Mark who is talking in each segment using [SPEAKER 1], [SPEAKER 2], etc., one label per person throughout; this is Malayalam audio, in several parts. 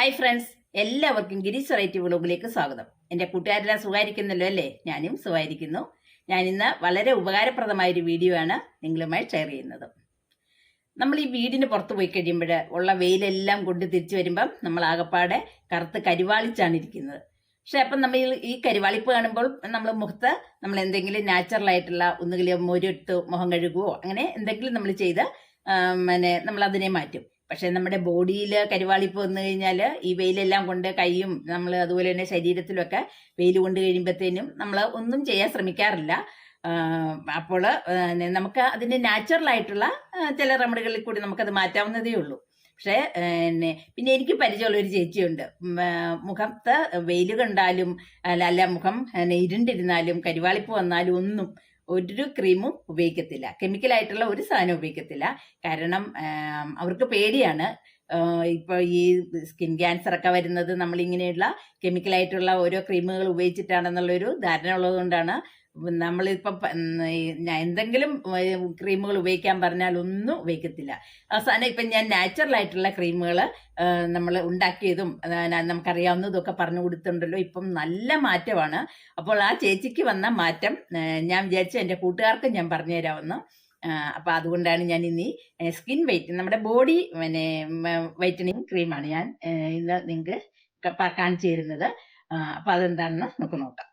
[SPEAKER 1] ഹായ് ഫ്രണ്ട്സ് എല്ലാവർക്കും ഗിരീഷ് വെറൈറ്റി വ്ളോഗിലേക്ക് സ്വാഗതം. എന്റെ കൂട്ടുകാരെല്ലാം സുഖമായിരിക്കുന്നല്ലോ അല്ലേ? ഞാനും സുഖമായിരിക്കുന്നു. ഞാൻ ഇന്ന് വളരെ ഉപകാരപ്രദമായ ഒരു വീഡിയോ ആണ് നിങ്ങളുമായി ഷെയർ ചെയ്യുന്നത്. നമ്മൾ ഈ വീടിന് പുറത്ത് പോയി കഴിയുമ്പോൾ ഉള്ള വെയിലെല്ലാം കൊണ്ട് തിരിച്ചു വരുമ്പം നമ്മൾ ആകപ്പാടെ കറുത്ത് കരിവാളിച്ചാണ് ഇരിക്കുന്നത്. പക്ഷെ അപ്പം നമ്മൾ ഈ കരിവാളിപ്പ് കാണുമ്പോൾ നമ്മൾ മുഖത്ത് നമ്മൾ എന്തെങ്കിലും നാച്ചുറൽ ആയിട്ടുള്ള ഒന്നുകിൽ മൊരിട്ട് മുഖം കഴുകുവോ അങ്ങനെ എന്തെങ്കിലും നമ്മൾ ചെയ്ത് പിന്നെ നമ്മൾ അതിനെ മാറ്റും. പക്ഷെ നമ്മുടെ ബോഡിയിൽ കരിവാളിപ്പ് വന്നു കഴിഞ്ഞാൽ ഈ വെയിലെല്ലാം കൊണ്ട് കൈയും നമ്മൾ അതുപോലെ തന്നെ ശരീരത്തിലൊക്കെ വെയിൽ കൊണ്ട് കഴിയുമ്പോഴത്തേനും നമ്മൾ ഒന്നും ചെയ്യാൻ ശ്രമിക്കാറില്ല. അപ്പോൾ നമുക്ക് അതിന്റെ നാച്ചുറൽ ആയിട്ടുള്ള ചില റെമഡികളിൽ കൂടി നമുക്കത് മാറ്റാവുന്നതേ ഉള്ളൂ. പക്ഷേ പിന്നെ എനിക്ക് പരിചയമുള്ള ഒരു ചേച്ചിയുണ്ട്. മുഖത്ത് വെയിൽ കണ്ടാലും അല്ല മുഖം ഇരുണ്ടിരുന്നാലും കരിവാളിപ്പ് വന്നാലും ഒന്നും ഒരു ക്രീമും ഉപയോഗിക്കത്തില്ല. കെമിക്കലായിട്ടുള്ള ഒരു സാധനം ഉപയോഗിക്കത്തില്ല. കാരണം അവർക്ക് പേടിയാണ്. ഇപ്പോൾ ഈ സ്കിൻ ക്യാൻസർ ഒക്കെ വരുന്നത് നമ്മൾ ഇങ്ങനെയുള്ള കെമിക്കലായിട്ടുള്ള ഓരോ ക്രീമുകൾ ഉപയോഗിച്ചിട്ടാണെന്നുള്ളൊരു ധാരണ ഉള്ളതുകൊണ്ടാണ് നമ്മളിപ്പം എന്തെങ്കിലും ക്രീമുകൾ ഉപയോഗിക്കാൻ പറഞ്ഞാൽ ഒന്നും ഉപയോഗിക്കത്തില്ല. അവസാനം ഇപ്പം ഞാൻ നാച്ചുറൽ ആയിട്ടുള്ള ക്രീമുകൾ നമ്മൾ ഉണ്ടാക്കിയതും നമുക്കറിയാവുന്നതൊക്കെ പറഞ്ഞു കൊടുത്തിട്ടുണ്ടല്ലോ. ഇപ്പം നല്ല മാറ്റമാണ്. അപ്പോൾ ആ ചേച്ചിക്ക് വന്ന മാറ്റം ഞാൻ വിചാരിച്ചു എന്റെ കൂട്ടുകാർക്കും ഞാൻ പറഞ്ഞു തരാമെന്ന്. അപ്പോൾ അതുകൊണ്ടാണ് ഞാൻ ഇനി സ്കിൻ വൈറ്റ് നമ്മുടെ ബോഡി പിന്നെ വൈറ്റനിങ് ക്രീമാണ് ഞാൻ ഇന്ന് നിങ്ങൾക്ക് കാണിച്ചു തരുന്നത്. അപ്പോൾ അതെന്താണെന്ന് നമുക്ക് നോക്കാം.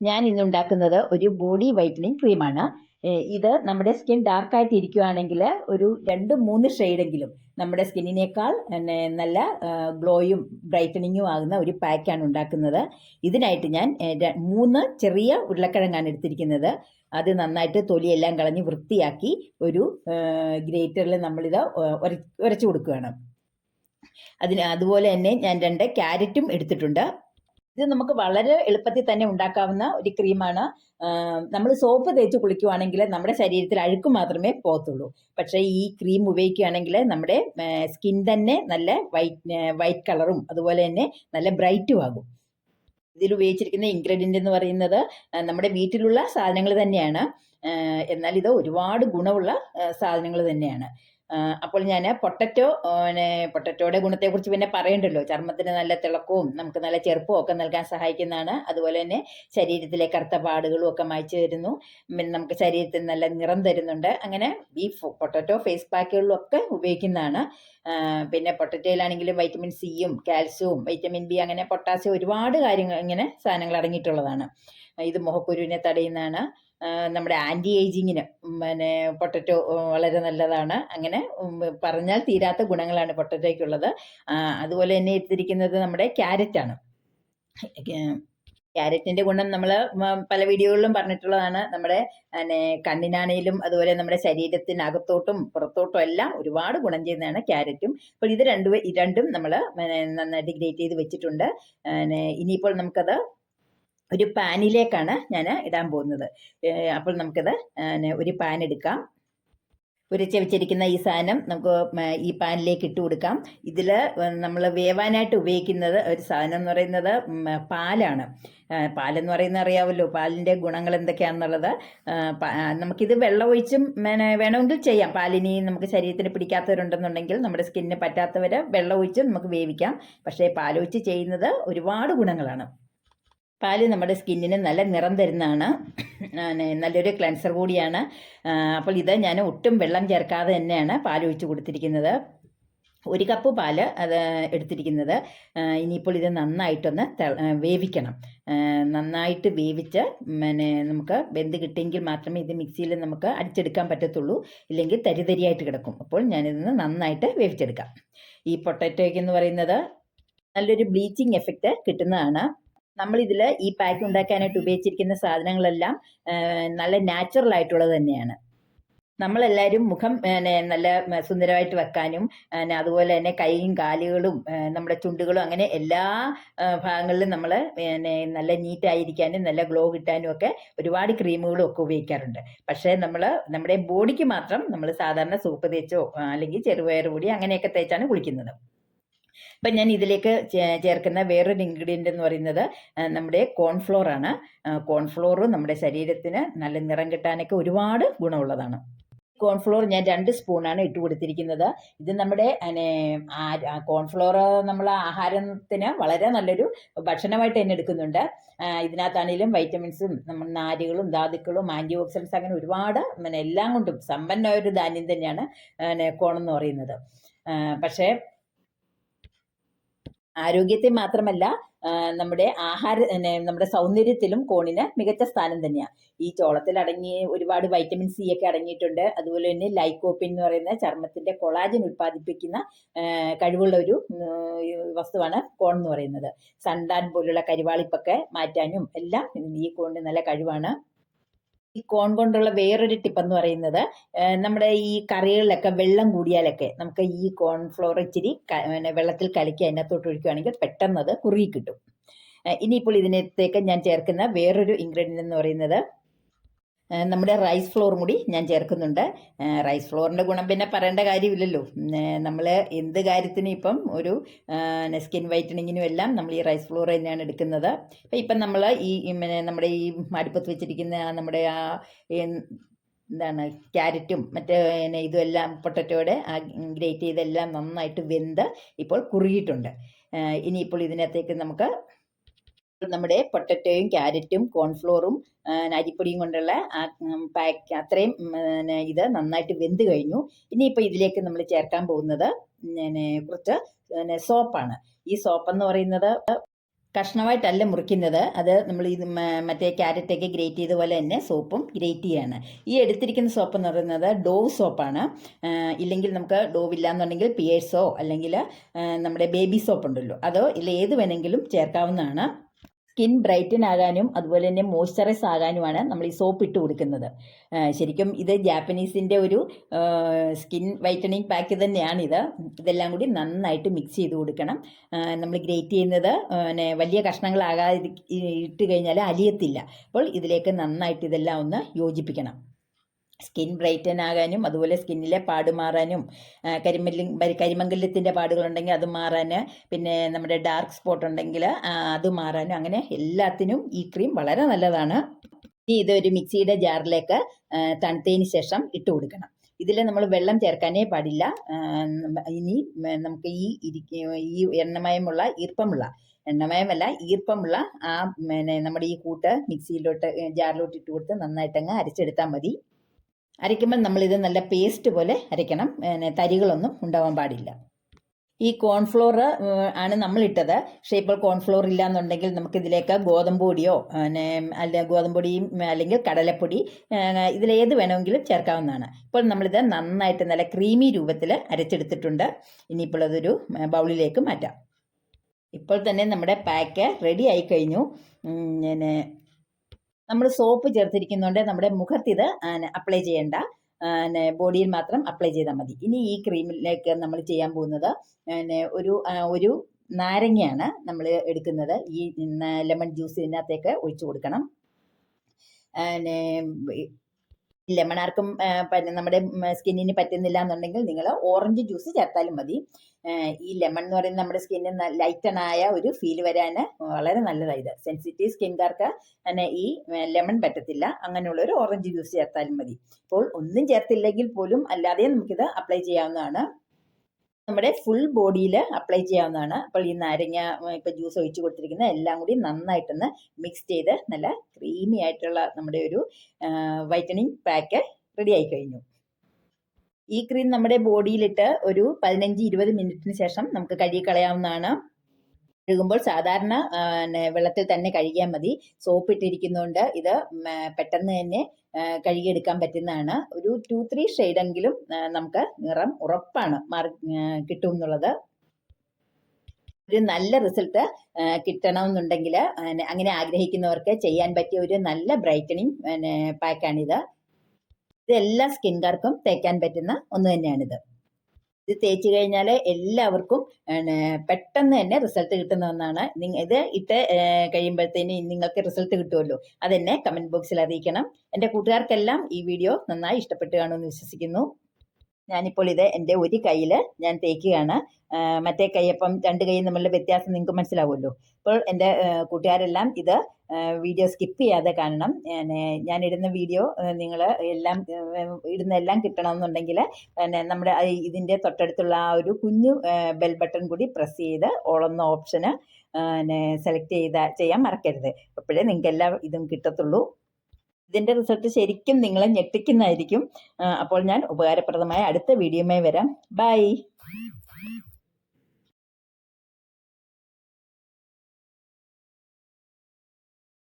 [SPEAKER 1] ഞാൻ ഇന്ന് ഉണ്ടാക്കുന്നത് ഒരു ബോഡി വൈറ്റനിങ് ക്രീമാണ് ഇത് നമ്മുടെ സ്കിൻ ഡാർക്ക് ആയിട്ട് ഇരിക്കുകയാണെങ്കിൽ ഒരു രണ്ട് മൂന്ന് ഷെയ്ഡെങ്കിലും നമ്മുടെ സ്കിന്നിനേക്കാൾ നല്ല ഗ്ലോയും ബ്രൈറ്റനിങ്ങും ആകുന്ന ഒരു പാക്കാണ് ഉണ്ടാക്കുന്നത്. ഇതിനായിട്ട് ഞാൻ മൂന്ന് ചെറിയ ഉരുളക്കിഴങ്ങാണ് എടുത്തിരിക്കുന്നത്. അത് നന്നായിട്ട് തൊലിയെല്ലാം കളഞ്ഞ് വൃത്തിയാക്കി ഒരു ഗ്രേറ്ററിൽ നമ്മളിത് ഉരച്ചു കൊടുക്കുകയാണ്. അതിന് അതുപോലെ തന്നെ ഞാൻ രണ്ട് ക്യാരറ്റും എടുത്തിട്ടുണ്ട്. ഇത് നമുക്ക് വളരെ എളുപ്പത്തിൽ തന്നെ ഉണ്ടാക്കാവുന്ന ഒരു ക്രീമാണ്. നമ്മൾ സോപ്പ് തേച്ച് കുളിക്കുവാണെങ്കിൽ നമ്മുടെ ശരീരത്തിൽ അഴുക്ക് മാത്രമേ പോകത്തുള്ളൂ. പക്ഷേ ഈ ക്രീം ഉപയോഗിക്കുകയാണെങ്കിൽ നമ്മുടെ സ്കിൻ തന്നെ നല്ല വൈറ്റ് വൈറ്റ് കളറും അതുപോലെ തന്നെ നല്ല ബ്രൈറ്റും ആകും. ഇതിൽ ഉപയോഗിച്ചിരിക്കുന്ന ഇൻഗ്രീഡിയന്റ് എന്ന് പറയുന്നത് നമ്മുടെ വീട്ടിലുള്ള സാധനങ്ങൾ തന്നെയാണ്. എന്നാൽ ഇത് ഒരുപാട് ഗുണമുള്ള സാധനങ്ങൾ തന്നെയാണ്. അപ്പോൾ ഞാൻ പൊട്ടറ്റോ പിന്നെ പൊട്ടറ്റോയുടെ ഗുണത്തെക്കുറിച്ച് പിന്നെ പറയണ്ടല്ലോ. ചർമ്മത്തിന് നല്ല തിളക്കവും നമുക്ക് നല്ല ചെറുപ്പവും ഒക്കെ നൽകാൻ സഹായിക്കുന്നതാണ്. അതുപോലെ തന്നെ ശരീരത്തിലെ കറുത്ത പാടുകളും ഒക്കെ മായ്ച്ചു തരുന്നു. പിന്നെ നമുക്ക് ശരീരത്തിന് നല്ല നിറം തരുന്നുണ്ട്. അങ്ങനെ ഈ പൊട്ടറ്റോ ഫേസ് പാക്കുകളിലും ഒക്കെ ഉപയോഗിക്കുന്നതാണ് പിന്നെ പൊട്ടറ്റോയിലാണെങ്കിലും വൈറ്റമിൻ സിയും കാൽസ്യവും വൈറ്റമിൻ ബി അങ്ങനെ പൊട്ടാസ്യം ഒരുപാട് കാര്യങ്ങൾ ഇങ്ങനെ സാധനങ്ങൾ അടങ്ങിയിട്ടുള്ളതാണ്. ഇത് മുഖക്കുരുവിനെ തടയുന്നതാണ്. നമ്മുടെ ആന്റി ഏജിങ്ങിന് പിന്നെ പൊട്ടറ്റോ വളരെ നല്ലതാണ്. അങ്ങനെ പറഞ്ഞാൽ തീരാത്ത ഗുണങ്ങളാണ് പൊട്ടറ്റോയ്ക്കുള്ളത്. അതുപോലെ തന്നെ എടുത്തിരിക്കുന്നത് നമ്മുടെ ക്യാരറ്റാണ് ക്യാരറ്റിന്റെ ഗുണം നമ്മൾ പല വീഡിയോകളിലും പറഞ്ഞിട്ടുള്ളതാണ്. നമ്മുടെ പിന്നെ കണ്ണിനാണേലും അതുപോലെ നമ്മുടെ ശരീരത്തിനകത്തോട്ടും പുറത്തോട്ടും എല്ലാം ഒരുപാട് ഗുണം ചെയ്യുന്നതാണ് ക്യാരറ്റും അപ്പോൾ ഇത് രണ്ടും രണ്ടും നമ്മൾ നന്നായിട്ട് ഗ്രേറ്റ് ചെയ്ത് വെച്ചിട്ടുണ്ട്. പിന്നെ ഇനിയിപ്പോൾ നമുക്കത് ഒരു പാനിലേക്കാണ് ഞാൻ ഇടാൻ പോകുന്നത്. അപ്പോൾ നമുക്കത് ഒരു പാൻ എടുക്കാം. ഉരച്ച് വെച്ചിരിക്കുന്ന ഈ സാധനം നമുക്ക് ഈ പാനിലേക്ക് ഇട്ട് കൊടുക്കാം. ഇതിൽ നമ്മൾ വേവാനായിട്ട് ഉപയോഗിക്കുന്നത് ഒരു സാധനം എന്ന് പറയുന്നത് പാലാണ്. പാലെന്ന് പറയുന്നത് അറിയാമല്ലോ പാലിന്റെ ഗുണങ്ങൾ എന്തൊക്കെയാണെന്നുള്ളത് നമുക്കിത് വെള്ളമൊഴിച്ചും വേണമെങ്കിൽ ചെയ്യാം. പാലിനി നമുക്ക് ശരീരത്തിന് പിടിക്കാത്തവരുണ്ടെന്നുണ്ടെങ്കിൽ നമ്മുടെ സ്കിന്നിന് പറ്റാത്തവർ വെള്ളമൊഴിച്ചും നമുക്ക് വേവിക്കാം. പക്ഷേ പാലൊഴിച്ച് ചെയ്യുന്നത് ഒരുപാട് ഗുണങ്ങളാണ്. പാൽ നമ്മുടെ സ്കിന്നിന് നല്ല നിറം തരുന്നതാണ്. നല്ലൊരു ക്ലൻസർ കൂടിയാണ്. അപ്പോൾ ഇത് ഞാൻ ഒട്ടും വെള്ളം ചേർക്കാതെ തന്നെയാണ് പാൽ ഒഴിച്ച് കൊടുത്തിരിക്കുന്നത്. ഒരു കപ്പ് പാൽ അത് എടുത്തിരിക്കുന്നത്. ഇനിയിപ്പോൾ ഇത് നന്നായിട്ടൊന്ന് വേവിക്കണം. നന്നായിട്ട് വേവിച്ച് പിന്നെ നമുക്ക് വെന്ത് കിട്ടിയെങ്കിൽ മാത്രമേ ഇത് മിക്സിയിൽ നമുക്ക് അടിച്ചെടുക്കാൻ പറ്റത്തുള്ളൂ. ഇല്ലെങ്കിൽ തരിതരിയായിട്ട് കിടക്കും. അപ്പോൾ ഞാനിതൊന്ന് നന്നായിട്ട് വേവിച്ചെടുക്കാം. ഈ പൊട്ടറ്റോയ്ക്ക് എന്ന് പറയുന്നത് നല്ലൊരു ബ്ലീച്ചിങ് എഫക്റ്റ് കിട്ടുന്നതാണ്. നമ്മളിതിൽ ഈ പാക്ക് ഉണ്ടാക്കാനായിട്ട് ഉപയോഗിച്ചിരിക്കുന്ന സാധനങ്ങളെല്ലാം നല്ല നാച്ചുറൽ ആയിട്ടുള്ളത് തന്നെയാണ്. നമ്മളെല്ലാവരും മുഖം നല്ല സുന്ദരമായിട്ട് വെക്കാനും അതുപോലെ തന്നെ കൈയും കാലുകളും നമ്മുടെ ചുണ്ടുകളും അങ്ങനെ എല്ലാ ഭാഗങ്ങളിലും നമ്മൾ നല്ല നീറ്റായിരിക്കാനും നല്ല ഗ്ലോ കിട്ടാനും ഒക്കെ ഒരുപാട് ക്രീമുകളും ഒക്കെ ഉപയോഗിക്കാറുണ്ട്. പക്ഷേ നമ്മൾ നമ്മുടെ ബോഡിക്ക് മാത്രം നമ്മൾ സാധാരണ സോപ്പ് തേച്ചോ അല്ലെങ്കിൽ ചെറുപയർ പൊടി അങ്ങനെയൊക്കെ തേച്ചാണ് കുളിക്കുന്നത്. അപ്പം ഞാൻ ഇതിലേക്ക് ചേർക്കുന്ന വേറൊരു ഇൻഗ്രീഡിയന്റ് എന്ന് പറയുന്നത് നമ്മുടെ കോൺഫ്ലോർ ആണ്. കോൺഫ്ലോർ നമ്മുടെ ശരീരത്തിന് നല്ല നിറം കിട്ടാനൊക്കെ ഒരുപാട് ഗുണമുള്ളതാണ്. കോൺഫ്ലോർ ഞാൻ രണ്ട് സ്പൂണാണ് ഇട്ട് കൊടുത്തിരിക്കുന്നത്. ഇത് നമ്മുടെ കോൺഫ്ലോർ നമ്മൾ ആഹാരത്തിന് വളരെ നല്ലൊരു ഭക്ഷണമായിട്ട് തന്നെ എടുക്കുന്നുണ്ട്. ഇതിനകത്താണെങ്കിലും വൈറ്റമിൻസും നമ്മൾ നാരുകളും ധാതുക്കളും ആന്റി ഓക്സിഡൻസ് അങ്ങനെ ഒരുപാട് എല്ലാം കൊണ്ടും സമ്പന്നമായ ഒരു ധാന്യം തന്നെയാണ് കോൺ എന്ന് പറയുന്നത്. പക്ഷേ ആരോഗ്യത്തെ മാത്രമല്ല നമ്മുടെ ആഹാര നമ്മുടെ സൗന്ദര്യത്തിലും കോണിന് മികച്ച സ്ഥാനം തന്നെയാണ് ഈ ചോളത്തിൽ അടങ്ങിയ ഒരുപാട് വൈറ്റമിൻ സി ഒക്കെ അടങ്ങിയിട്ടുണ്ട്. അതുപോലെ തന്നെ ലൈക്കോപ്പിൻ എന്ന് പറയുന്ന ചർമ്മത്തിന്റെ കൊളാജൻ ഉൽപ്പാദിപ്പിക്കുന്ന കഴിവുള്ള ഒരു വസ്തുവാണ് കോൺ എന്ന് പറയുന്നത്. സൺടാൻ പോലുള്ള കരിവാളിപ്പൊക്കെ മാറ്റാനും എല്ലാം ഈ കോണിന് നല്ല കഴിവാണ്. ഈ കോൺ കൊണ്ടുള്ള വേറൊരു ടിപ്പ് എന്ന് പറയുന്നത് നമ്മുടെ ഈ കറികളിലൊക്കെ വെള്ളം കൂടിയാലൊക്കെ നമുക്ക് ഈ കോൺഫ്ലോർ ഇച്ചിരി പിന്നെ വെള്ളത്തിൽ കലക്കി അതിനകത്തോട്ട് ഒഴിക്കുകയാണെങ്കിൽ പെട്ടെന്ന് അത് കുറുകി കിട്ടും. ഇനിയിപ്പോൾ ഇതിനകത്തേക്ക് ഞാൻ ചേർക്കുന്ന വേറൊരു ഇൻഗ്രീഡിയന്റ് എന്ന് പറയുന്നത് നമ്മുടെ റൈസ് ഫ്ലോറും കൂടി ഞാൻ ചേർക്കുന്നുണ്ട്. റൈസ് ഫ്ലോറിന്റെ ഗുണം പിന്നെ പറയേണ്ട കാര്യമില്ലല്ലോ. നമ്മൾ എന്ത് കാര്യത്തിനും ഇപ്പം ഒരു സ്കിൻ വൈറ്റനിങ്ങിനും എല്ലാം നമ്മൾ ഈ റൈസ് ഫ്ലോർ തന്നെയാണ് എടുക്കുന്നത്. അപ്പം ഇപ്പം നമ്മൾ ഈ പിന്നെ നമ്മുടെ ഈ അടുപ്പത്ത് വെച്ചിരിക്കുന്ന നമ്മുടെ ആ എന്താണ് ക്യാരറ്റും മറ്റേ ഇതുമെല്ലാം പൊട്ടറ്റോയുടെ ആ ഗ്രേറ്റ് ചെയ്തെല്ലാം നന്നായിട്ട് വെന്ത് ഇപ്പോൾ കുറുകിയിട്ടുണ്ട്. ഇനിയിപ്പോൾ ഇതിനകത്തേക്ക് നമുക്ക് നമ്മുടെ പൊട്ടറ്റോയും ക്യാരറ്റും കോൺഫ്ലോറും അരിപ്പൊടിയും കൊണ്ടുള്ള പാക്ക് അത്രയും ഇത് നന്നായിട്ട് വെന്ത് കഴിഞ്ഞു. ഇനിയിപ്പോൾ ഇതിലേക്ക് നമ്മൾ ചേർക്കാൻ പോകുന്നത് പിന്നെ കുറച്ച് പിന്നെ സോപ്പാണ്. ഈ സോപ്പ് എന്ന് പറയുന്നത് കഷ്ണമായിട്ടല്ല മുറിക്കുന്നത്. അത് നമ്മൾ ഇത് മറ്റേ ക്യാരറ്റൊക്കെ ഗ്രേറ്റ് ചെയ്ത പോലെ തന്നെ സോപ്പും ഗ്രേറ്റ് ചെയ്യാണ്. ഈ എടുത്തിരിക്കുന്ന സോപ്പ് എന്ന് പറയുന്നത് ഡോവ് സോപ്പാണ്. ഇല്ലെങ്കിൽ നമുക്ക് ഡോവ് ഇല്ലാന്നുണ്ടെങ്കിൽ പിയേഴ്സോ അല്ലെങ്കിൽ നമ്മുടെ ബേബി സോപ്പ് ഉണ്ടല്ലോ. അതോ ഇല്ല ഏത് വേണമെങ്കിലും ചേർക്കാവുന്നതാണ്. സ്കിൻ ബ്രൈറ്റൻ ആകാനും അതുപോലെ തന്നെ മോയ്സ്ചറൈസ് ആകാനുമാണ് നമ്മൾ ഈ സോപ്പ് ഇട്ട് കൊടുക്കുന്നത്. ശരിക്കും ഇത് ജാപ്പനീസിന്റെ ഒരു സ്കിൻ വൈറ്റനിങ് പാക്ക് തന്നെയാണ് ഇത് ഇതെല്ലാം കൂടി നന്നായിട്ട് മിക്സ് ചെയ്ത് കൊടുക്കണം. നമ്മൾ ഗ്രേറ്റ് ചെയ്യുന്നത് പിന്നെ വലിയ കഷ്ണങ്ങളാകാതെ ഇട്ട് കഴിഞ്ഞാൽ അലിയത്തില്ല. അപ്പോൾ ഇതിലേക്ക് നന്നായിട്ട് ഇതെല്ലാം ഒന്ന് യോജിപ്പിക്കണം. സ്കിൻ ബ്രൈറ്റൻ ആകാനും അതുപോലെ സ്കിന്നിലെ പാട് മാറാനും കരിമല്ലി കരിമംഗല്യത്തിന്റെ പാടുകളുണ്ടെങ്കിൽ അത് മാറാൻ പിന്നെ നമ്മുടെ ഡാർക്ക് സ്പോട്ട് ഉണ്ടെങ്കിൽ അത് മാറാനും അങ്ങനെ എല്ലാത്തിനും ഈ ക്രീം വളരെ നല്ലതാണ്. ഇനി ഇതൊരു മിക്സിയുടെ ജാറിലേക്ക് തണുത്തതിന് ശേഷം ഇട്ട് കൊടുക്കണം. ഇതിൽ നമ്മൾ വെള്ളം ചേർക്കാനേ പാടില്ല. ഇനി നമുക്ക് ഈ ഈ എണ്ണമയമുള്ള ഈർപ്പമുള്ള എണ്ണമയമല്ല ഈർപ്പമുള്ള ആ പിന്നെ നമ്മുടെ ഈ കൂട്ട് മിക്സിയിലോട്ട് ജാറിലോട്ട് ഇട്ട് കൊടുത്ത് നന്നായിട്ടങ്ങ് അരച്ചെടുത്താൽ മതി. അരയ്ക്കുമ്പോൾ നമ്മളിത് നല്ല പേസ്റ്റ് പോലെ അരയ്ക്കണം. പിന്നെ തരികളൊന്നും ഉണ്ടാവാൻ പാടില്ല. ഈ കോൺഫ്ലോർ ആണ് നമ്മളിട്ടത്. പക്ഷേ ഇപ്പോൾ കോൺഫ്ലോർ ഇല്ല എന്നുണ്ടെങ്കിൽ നമുക്കിതിലേക്ക് ഗോതമ്പ് പൊടിയോ പിന്നെ അല്ല ഗോതമ്പ് പൊടിയും അല്ലെങ്കിൽ കടലപ്പൊടി ഇതിലേത് വേണമെങ്കിലും ചേർക്കാവുന്നതാണ്. ഇപ്പോൾ നമ്മളിത് നന്നായിട്ട് നല്ല ക്രീമി രൂപത്തിൽ അരച്ചെടുത്തിട്ടുണ്ട്. ഇനിയിപ്പോൾ അതൊരു ബൗളിലേക്ക് മാറ്റാം. ഇപ്പോൾ തന്നെ നമ്മുടെ പാക്ക് റെഡി ആയി കഴിഞ്ഞു. പിന്നെ നമ്മൾ സോപ്പ് ചേർത്തിരിക്കുന്നതുകൊണ്ട് നമ്മുടെ മുഖത്ത് ഇത് അപ്ലൈ ചെയ്യേണ്ട. ബോഡിയിൽ മാത്രം അപ്ലൈ ചെയ്താൽ മതി. ഇനി ഈ ക്രീമിലേക്ക് നമ്മൾ ചെയ്യാൻ പോകുന്നത് ഒരു ഒരു നാരങ്ങയാണ് നമ്മൾ എടുക്കുന്നത്. ഈ ലെമൺ ജ്യൂസ് ഇതിനകത്തേക്ക് ഒഴിച്ചു കൊടുക്കണം. പിന്നെ നമ്മുടെ സ്കിന്നിന് പറ്റുന്നില്ല എന്നുണ്ടെങ്കിൽ നിങ്ങൾ ഓറഞ്ച് ജ്യൂസ് ചേർത്താലും മതി. ഈ ലെമൺ എന്ന് പറയുന്നത് നമ്മുടെ സ്കിന്നിന് ലൈറ്റണായ ഒരു ഫീൽ വരാൻ വളരെ നല്ലതാണ് ഇത്. സെൻസിറ്റീവ് സ്കിൻകാർക്ക് തന്നെ ഈ ലെമൺ പറ്റത്തില്ല. അങ്ങനെയുള്ള ഒരു ഓറഞ്ച് ജ്യൂസ് ചേർത്താലും മതി. ഇപ്പോൾ ഒന്നും ചേർത്തില്ലെങ്കിൽ പോലും അല്ലാതെയും നമുക്കിത് അപ്ലൈ ചെയ്യാവുന്നതാണ്. നമ്മുടെ ഫുൾ ബോഡിയിൽ അപ്ലൈ ചെയ്യാവുന്നതാണ്. അപ്പോൾ ഈ നാരങ്ങ ഇപ്പോൾ ജ്യൂസ് ഒഴിച്ച് കൊടുത്തിരിക്കുന്ന എല്ലാം കൂടി നന്നായിട്ടൊന്ന് മിക്സ് ചെയ്ത് നല്ല ക്രീമി ആയിട്ടുള്ള നമ്മുടെ ഒരു വൈറ്റനിങ് പാക്ക് റെഡി ആയി കഴിഞ്ഞു. ഈ ക്രീം നമ്മുടെ ബോഡിയിലിട്ട് ഒരു പതിനഞ്ച് ഇരുപത് മിനിറ്റിന് ശേഷം നമുക്ക് കഴുകി കളയാവുന്നതാണ്. കഴുകുമ്പോൾ സാധാരണ വെള്ളത്തിൽ തന്നെ കഴുകിയാൽ മതി. സോപ്പ് ഇട്ടിരിക്കുന്നതുകൊണ്ട് ഇത് പെട്ടെന്ന് തന്നെ കഴുകിയെടുക്കാൻ പറ്റുന്നതാണ്. ഒരു ടു ത്രീ ഷെയ്ഡെങ്കിലും നമുക്ക് നിറം ഉറപ്പാണ് മാറി കിട്ടും എന്നുള്ളത് ഒരു നല്ല റിസൾട്ട് കിട്ടണം കിട്ടണമെന്നുണ്ടെങ്കിൽ അങ്ങനെ ആഗ്രഹിക്കുന്നവർക്ക് ചെയ്യാൻ പറ്റിയ ഒരു നല്ല ബ്രൈറ്റനിങ് പാക്കാണിത് ഇത് എല്ലാ സ്കിൻകാർക്കും തേക്കാൻ പറ്റുന്ന ഒന്ന് തന്നെയാണിത്. ഇത് തേച്ച് കഴിഞ്ഞാൽ എല്ലാവർക്കും പെട്ടെന്ന് തന്നെ റിസൾട്ട് കിട്ടുന്ന ഒന്നാണ്. ഇത് ഇട്ട് കഴിയുമ്പോഴത്തേന് നിങ്ങൾക്ക് റിസൾട്ട് കിട്ടുമല്ലോ അതെന്നെ കമന്റ് ബോക്സിൽ അറിയിക്കണം. എന്റെ കൂട്ടുകാർക്കെല്ലാം ഈ വീഡിയോ നന്നായി ഇഷ്ടപ്പെട്ട് കാണുമെന്ന് വിശ്വസിക്കുന്നു. ഞാനിപ്പോൾ ഇത് എന്റെ ഒരു കയ്യിൽ ഞാൻ തേക്കുകയാണ്. മറ്റേ കൈ അപ്പം രണ്ട് കൈ തമ്മിലുള്ള വ്യത്യാസം നിങ്ങൾക്ക് മനസ്സിലാവുമല്ലോ. ഇപ്പോൾ എന്റെ കൂട്ടുകാരെല്ലാം ഇത് വീഡിയോ സ്കിപ്പ് ചെയ്യാതെ കാണണം. ഞാൻ ഇടുന്ന വീഡിയോ നിങ്ങൾ എല്ലാം ഇടുന്ന എല്ലാം കിട്ടണമെന്നുണ്ടെങ്കിൽ നമ്മുടെ ഇതിന്റെ തൊട്ടടുത്തുള്ള ആ ഒരു കുഞ്ഞു ബെൽ ബട്ടൺ കൂടി പ്രസ് ചെയ്ത് ഓളെന്ന ഓപ്ഷന് സെലക്ട് ചെയ്ത ചെയ്യാൻ മറക്കരുത്. അപ്പോഴേ നിങ്ങൾക്ക് എല്ലാം ഇതും കിട്ടത്തുള്ളൂ. ഇതിന്റെ റിസൾട്ട് ശരിക്കും നിങ്ങളെ ഞെട്ടിക്കുന്നതായിരിക്കും. അപ്പോൾ ഞാൻ ഉപകാരപ്രദമായ അടുത്ത വീഡിയോയുമായി വരാം. ബൈ